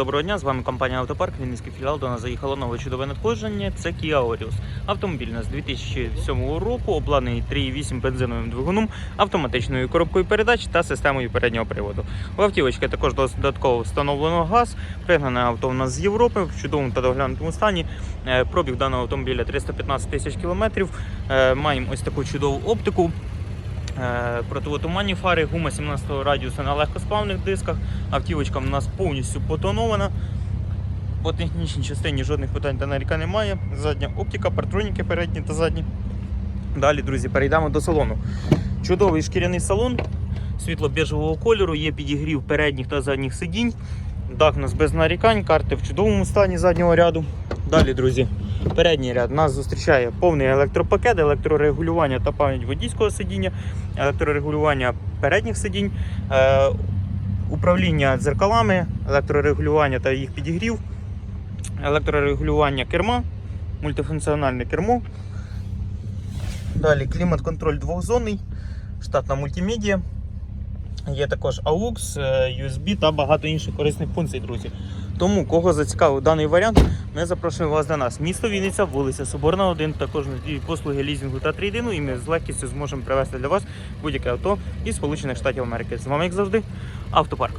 Доброго дня, з вами компанія Автопарк, Вінницький філіал. До нас заїхало нове чудове надходження. Це Kia Orius. Автомобіль нас 2007 року, обладнаний 3.8 бензиновим двигуном, автоматичною коробкою передач та системою переднього приводу. У автівочки також додатково встановлено газ. Пригнане авто у нас з Європи в чудовому та доглянутому стані. Е, Пробіг даного автомобіля 315 тисяч кілометрів. Е, Маємо ось таку чудову оптику. Е, Противотуманні фари, гума 17 радіуса на легкосплавних дисках. Автівочка у нас повністю потонована. По технічній частині жодних питань та нарікань немає. Задня оптика, партроніки передні та задні. Далі, друзі, перейдемо до салону. Чудовий шкіряний салон світло-біжевого кольору, є підігрів передніх та задніх сидінь. Дах у нас без нарікань, карти в чудовому стані заднього ряду. Далі, друзі, передній ряд нас зустрічає повний електропакет, електрорегулювання та пам'ять водійського сидіння, електрорегулювання передніх сидінь, е, управління дзеркалами, електрорегулювання та їх підігрів, електрорегулювання керма, мультифункціональне кермо. Далі клімат-контроль двохзонний, штатна мультимедіа. Є також AUX, е, USB та багато інших корисних функцій, друзі. Тому, кого зацікавив даний варіант, ми запрошуємо вас до нас. Місто Вінниця, вулиця Соборна, 1, також надіють послуги лізінгу та трейдину, і ми з легкістю зможемо привезти для вас будь-яке авто із Сполучених Штатів Америки. З вами, як завжди, автопарк.